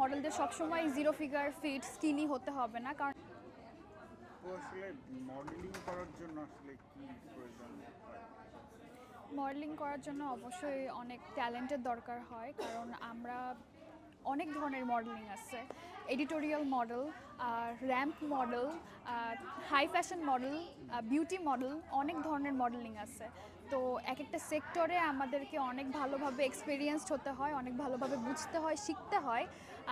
মডেলদের সবসময় zero figure fit skinny হতে হবে না কারণ আসলে মডেলিং করার জন্য আসলে কি প্রয়োজন? মডেলিং করার জন্য অবশ্যই অনেক ট্যালেন্টের দরকার হয় কারণ আমরা অনেক ধরনের মডেলিং আছে। Editorial model ramp model high fashion model beauty model অনেক ধরনের মডেলিং আছে। তো এক একটা সেক্টরে আমাদেরকে অনেক ভালোভাবে এক্সপিরিয়েন্সড হতে হয়, অনেক ভালোভাবে বুঝতে হয়, শিখতে হয়।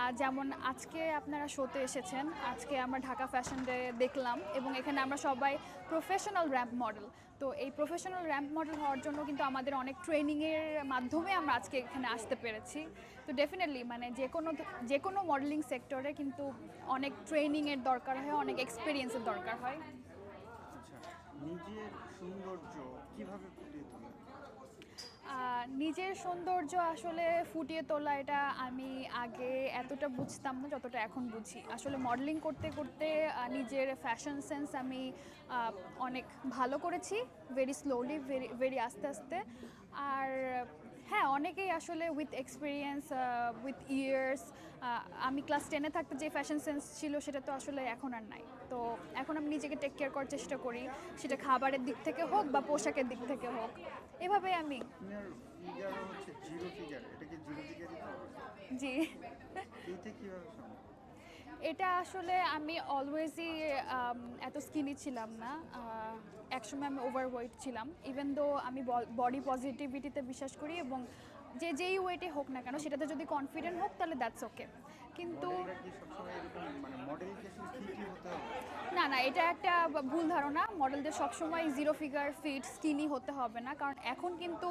আর যেমন আজকে আপনারা শোতে এসেছেন, আজকে আমরা ঢাকা ফ্যাশন ডে দেখলাম এবং এখানে আমরা সবাই প্রফেশনাল র্যাম্প মডেল তো এই প্রফেশনাল র্যাম্প মডেল হওয়ার জন্য কিন্তু আমাদের অনেক ট্রেনিংয়ের মাধ্যমে আমরা আজকে এখানে আসতে পেরেছি। তো ডেফিনেটলি মানে যে কোনো যে কোনো মডেলিং সেক্টরে কিন্তু অনেক ট্রেনিংয়ের দরকার হয়, অনেক এক্সপিরিয়েন্সের দরকার হয়। নিজের সৌন্দর্য কীভাবে ফুটিয়ে নিজের সৌন্দর্য আসলে ফুটিয়ে তোলা এটা আমি আগে এতটা বুঝতাম না যতটা এখন বুঝি। আসলে মডেলিং করতে করতে নিজের ফ্যাশন সেন্স আমি অনেক ভালো করেছি ভেরি স্লোলি ভেরি ভেরি আস্তে আস্তে। আর হ্যাঁ অনেকেই আসলে উইথ এক্সপিরিয়েন্স উইথ ইয়ার্স আমি ক্লাস টেনে থাকতে যে ফ্যাশন সেন্স ছিল সেটা তো আসলে এখন আর নাই। তো এখন আমি নিজেকে টেক কেয়ার করার চেষ্টা করি সেটা খাবারের দিক থেকে হোক বা পোশাকের দিক থেকে হোক। এভাবে আমি জি। এটা আসলে আমি অলওয়েজই এত স্কিনি ছিলাম না। একসময় আমি ওভারওয়েট ছিলাম। ইভেন দো আমি বডি পজিটিভিটিতে বিশ্বাস করি এবং যে যেই ওয়েটে হোক না কেন, সেটাতে যদি কনফিডেন্ট হোক, তাহলে দ্যাটস ওকে কিন্তু মডেলরা কি সবসময় এরকম মানে মডেল কি আসলে ফিটই হতে হবে না, এটা একটা ভুল ধারণা। মডেলদের সবসময় জিরো ফিগার ফিট স্কিনি হতে হবে না। কারণ এখন কিন্তু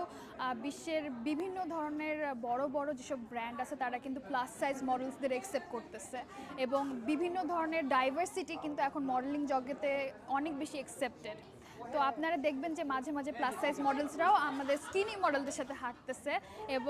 বিশ্বের বিভিন্ন ধরনের বড় বড় যেসব ব্র্যান্ড আছে, তারা কিন্তু প্লাস সাইজ মডেলসদের একসেপ্ট করতেছে। এবং বিভিন্ন ধরনের ডাইভার্সিটি কিন্তু এখন মডেলিং জগতে অনেক বেশি একসেপ্টেড তো আপনারা দেখবেন যে মাঝে মাঝে প্লাস সাইজ মডেলসরাও আমাদের স্কিনি মডেলদের সাথে হাঁটতেছে এবং